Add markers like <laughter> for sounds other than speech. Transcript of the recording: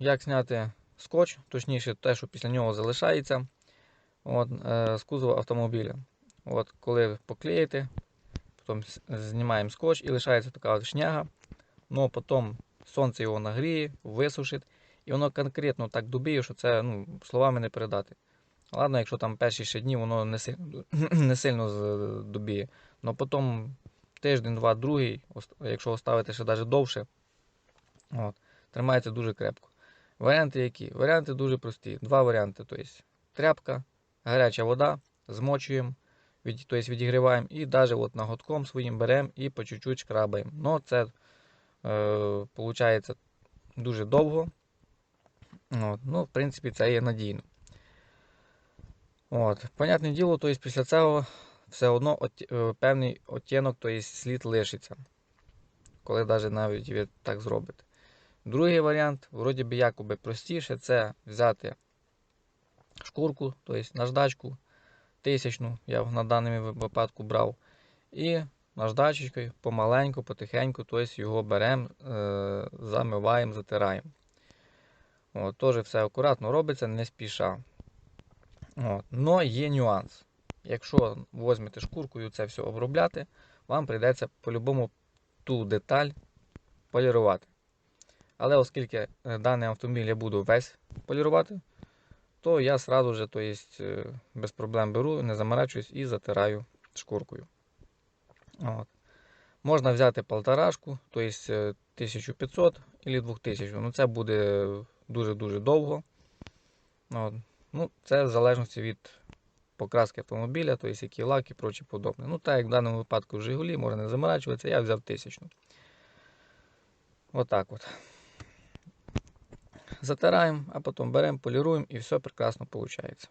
як зняти скотч, точніше, те, що після нього залишається от, е, з кузова автомобіля. От, коли поклеїте, потім знімаємо скотч і лишається така от шняга. Ну, потім сонце його нагріє, висушить, і воно конкретно так дубіє, що це ну, словами не передати. Ладно, якщо там перші ще дні воно не сильно, <clears throat> не сильно дубіє. але потім тиждень, два, другий, якщо оставити ще навіть довше, от, тримається дуже крепко. Варіанти які? Варіанти дуже прості. Два варіанти. Тобто тряпка, гаряча вода, змочуємо, від, тобто відігріваємо і навіть от нагодком своїм беремо і по чуть-чуть шкрабаємо. Ну, це е, виходить дуже довго. От, ну, в принципі, це є надійно. От, понятне діло, тобто після цього все одно от, е, певний оттінок, тобто слід лишиться. Коли навіть навіть так зробите. Другий варіант, вроді би якоби простіше, це взяти шкурку, тобто наждачку тисячну, я на даному випадку брав. І наждачечкою помаленьку, потихеньку, тобто його беремо, е, замиваємо, затираємо. От, Теж все акуратно робиться, не спіша. От. Но є нюанс. Якщо візьмете шкуркою це все обробляти, вам прийдеться по-любому ту деталь полірувати. Але оскільки е, даний автомобіль я буду весь полірувати, то я сразу же, то есть, е, без проблем беру, не заморачуюсь і затираю шкуркою. От. Можна взяти полторашку, то есть е, 1500 або 2000. Ну, це буде дуже-дуже довго. От. Ну, це в залежності від покраски автомобіля, тобто які лаки і прочі подобне. Ну, так як в даному випадку в Жигулі, можна не заморачуватися, я взяв тисячну. Отак от. Затираємо, а потім беремо, поліруємо і все прекрасно виходить.